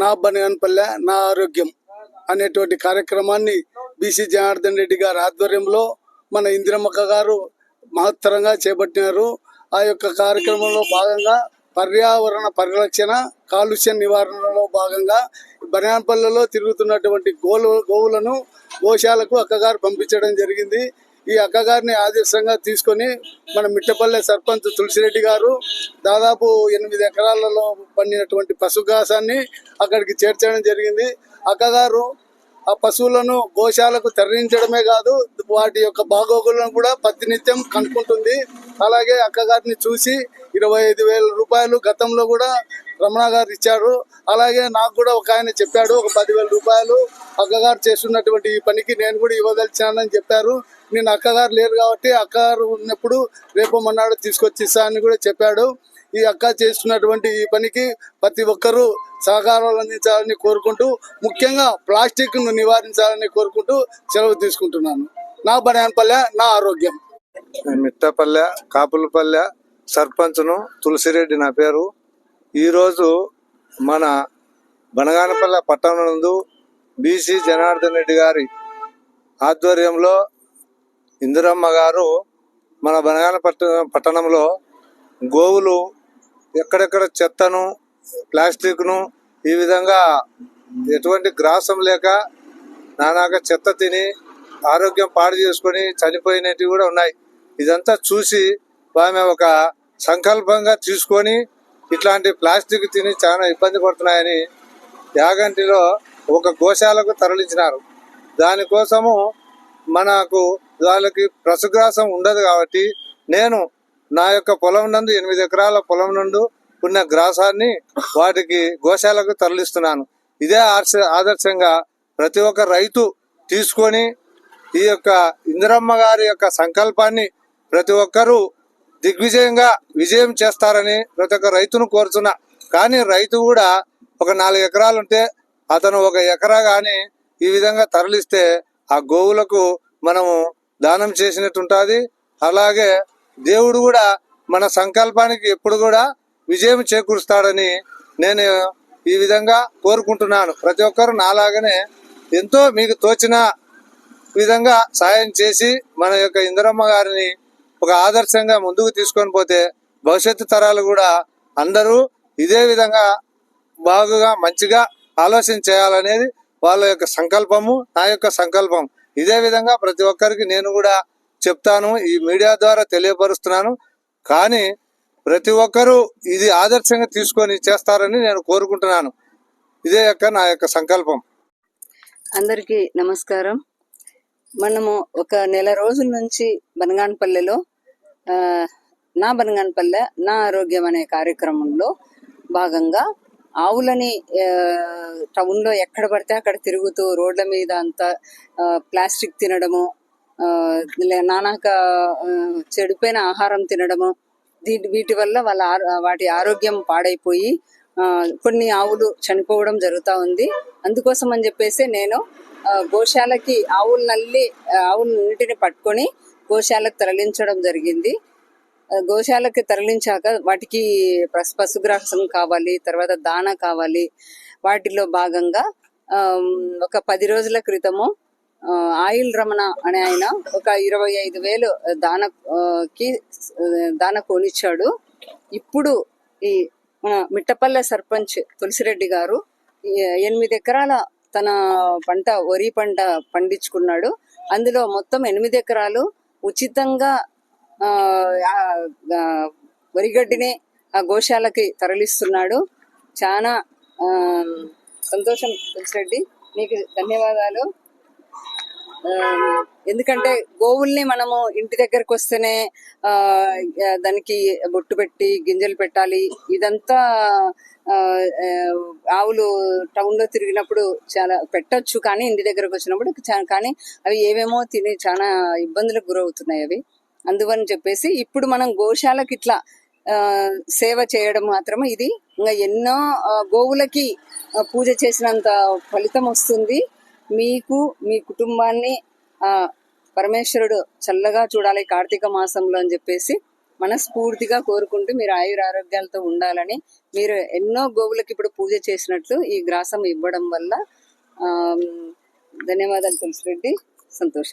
నా బనగానపల్లె నా ఆరోగ్యం అనేటువంటి కార్యక్రమాన్ని బీసీ జనార్దన్ రెడ్డి గారి ఆధ్వర్యంలో మన ఇందిరమ్మక్క గారు మహత్తరంగా చేపట్టినారు. ఆ యొక్క కార్యక్రమంలో భాగంగా పర్యావరణ పరిరక్షణ కాలుష్య నివారణలో భాగంగా బనగానపల్లెలో తిరుగుతున్నటువంటి గోలు గోవులను గోశాలకు అక్కగారు పంపించడం జరిగింది. ఈ అక్కగారిని ఆదర్శంగా తీసుకొని మన మిట్టపల్లె సర్పంచ్ తులసిరెడ్డి గారు దాదాపు ఎనిమిది ఎకరాలలో పండినటువంటి పశుగ్రాసాన్ని అక్కడికి చేర్చడం జరిగింది. అక్కగారు ఆ పశువులను గోశాలకు తరలించడమే కాదు వాటి యొక్క బాగోగులను కూడా ప్రతినిత్యం కనుక్కుంటుంది. అలాగే అక్కగారిని చూసి ఇరవై ఐదు వేల రూపాయలు గతంలో కూడా రమణ గారు ఇచ్చారు అలాగే నాకు కూడా ఒక ఆయన చెప్పాడు ఒక పదివేల రూపాయలు అక్కగారు చేస్తున్నటువంటి ఈ పనికి నేను కూడా ఇవ్వదలిచానని చెప్పారు. నేను అక్కగారు లేరు కాబట్టి అక్కగారు ఉన్నప్పుడు రేపు మొన్నాడు తీసుకొచ్చి అని కూడా చెప్పాడు. ఈ అక్క చేస్తున్నటువంటి ఈ పనికి ప్రతి ఒక్కరూ సహకారాలు అందించాలని కోరుకుంటూ ముఖ్యంగా ప్లాస్టిక్ను నివారించాలని కోరుకుంటూ సెలవు తీసుకుంటున్నాను. నా బనాయనపల్లె నా ఆరోగ్యం. మిట్టపల్లె కాపులపల్లె సర్పంచ్ను తులసిరెడ్డి నా పేరు. ఈరోజు మన బనగానపల్లె పట్టణం నందు బీసీ జనార్దన్ రెడ్డి గారి ఆధ్వర్యంలో ఇందిరమ్మ గారు మన బనగాన పట్టణంలో గోవులు ఎక్కడెక్కడ చెత్తను ప్లాస్టిక్ను ఈ విధంగా ఎటువంటి గ్రాసం లేక నానాక చెత్త తిని ఆరోగ్యం పాడు చేసుకొని చనిపోయినవి కూడా ఉన్నాయి. ఇదంతా చూసి ఆమె ఒక సంకల్పంగా తీసుకొని ఇట్లాంటి ప్లాస్టిక్ తిని చాలా ఇబ్బంది పడుతున్నాయని యాగంటిలో ఒక గోశాలకు తరలించినారు. దానికోసము మనకు వాళ్ళకి పశుగ్రాసం ఉండదు కాబట్టి నేను నా యొక్క పొలం నందు ఎనిమిది ఎకరాల పొలం నందు ఉన్న గ్రాసాన్ని వాటికి గోశాలకు తరలిస్తున్నాను. ఇదే ఆర్ష ఆదర్శంగా ప్రతి ఒక్క రైతు తీసుకొని ఈ యొక్క ఇందిరమ్మ గారి యొక్క సంకల్పాన్ని ప్రతి ఒక్కరూ దిగ్విజయంగా విజయం చేస్తారని ప్రతి ఒక్క రైతును కోరుతున్నా. కానీ రైతు కూడా ఒక నాలుగు ఎకరాలు ఉంటే అతను ఒక ఎకరా కానీ ఈ విధంగా తరలిస్తే ఆ గోవులకు మనము దానం చేసినట్టు ఉంటుంది అలాగే దేవుడు కూడా మన సంకల్పానికి ఎప్పుడు కూడా విజయం చేకూరుస్తాడని నేను ఈ విధంగా కోరుకుంటున్నాను. ప్రతి ఒక్కరు నాలాగనే ఎంతో మీకు తోచిన విధంగా సాయం చేసి మన యొక్క ఇందిరమ్మ గారిని ఒక ఆదర్శంగా ముందుకు తీసుకొని పోతే భవిష్యత్తు తరాలు కూడా అందరూ ఇదే విధంగా బాగుగా మంచిగా ఆలోచన చేయాలనేది వాళ్ళ యొక్క సంకల్పము నా యొక్క సంకల్పం. ఇదే విధంగా ప్రతి ఒక్కరికి నేను కూడా చెప్తాను ఈ మీడియా ద్వారా తెలియపరుస్తున్నాను. కానీ ప్రతి ఒక్కరూ ఇది ఆదర్శంగా తీసుకొని చేస్తారని నేను కోరుకుంటున్నాను. ఇదే యొక్క నా యొక్క సంకల్పం. అందరికీ నమస్కారం. మనము ఒక నెల రోజుల నుంచి బనగానపల్లెలో నా బనగన్పల్లె నా ఆరోగ్యం అనే కార్యక్రమంలో భాగంగా ఆవులని టౌన్లో టౌన్లో ఎక్కడ పడితే అక్కడ తిరుగుతూ రోడ్ల మీద అంతా ప్లాస్టిక్ తినడము నానాక చెడిపోయిన ఆహారం తినడము దీని వీటి వల్ల వాళ్ళ వాటి ఆరోగ్యం పాడైపోయి కొన్ని ఆవులు చనిపోవడం జరుగుతూ ఉంది. అందుకోసం అని చెప్పేసి నేను గోశాలకి ఆవులు నల్లి ఆవులన్నిటిని పట్టుకొని గోశాలకు తరలించడం జరిగింది. గోశాలకి తరలించాక వాటికి పశు పశుగ్రాసం కావాలి తర్వాత దానా కావాలి. వాటిలో భాగంగా ఒక పది రోజుల క్రితము ఆయిల్ రమణ అనే ఆయన ఒక ఇరవై ఐదు వేలు దానకి దాన కొనిచ్చాడు. ఇప్పుడు ఈ మన మిట్టపల్లె సర్పంచ్ తులసిరెడ్డి గారు ఈ ఎనిమిది ఎకరాల తన పంట వరి పంట పండించుకున్నాడు. అందులో మొత్తం ఎనిమిది ఎకరాలు ఉచితంగా ఆ, వరిగడ్డిని ఆ గోశాలకి తరలిస్తున్నాడు. చాలా ఆ, సంతోషం తులసిరెడ్డి నీకు ధన్యవాదాలు. ఎందుకంటే గోవుల్ని మనము ఇంటి దగ్గరకు వస్తేనే దానికి బొట్టు పెట్టి గింజలు పెట్టాలి. ఇదంతా ఆవులు టౌన్లో తిరిగినప్పుడు చాలా పెట్టచ్చు కానీ ఇంటి దగ్గరకు వచ్చినప్పుడు చా- కానీ అవి ఏమేమో తిని చాలా ఇబ్బందులకు గురవుతున్నాయి అవి. అందువని చెప్పేసి ఇప్పుడు మనం గోశాలకు ఇట్లా సేవ చేయడం మాత్రమే ఇది. ఇంకా ఎన్నో గోవులకి పూజ చేసినంత ఫలితం వస్తుంది. మీకు మీ కుటుంబాన్ని ఆ పరమేశ్వరుడు చల్లగా చూడాలి కార్తీక మాసంలో అని చెప్పేసి మనస్ఫూర్తిగా కోరుకుంటూ మీరు ఆయుర ఆరోగ్యాలతో ఉండాలని మీరు ఎన్నో గోవులకు ఇప్పుడు పూజ చేసినట్లు ఈ గ్రాసం ఇవ్వడం వల్ల ఆ, ధన్యవాదాలు తులసిరెడ్డి సంతోషం.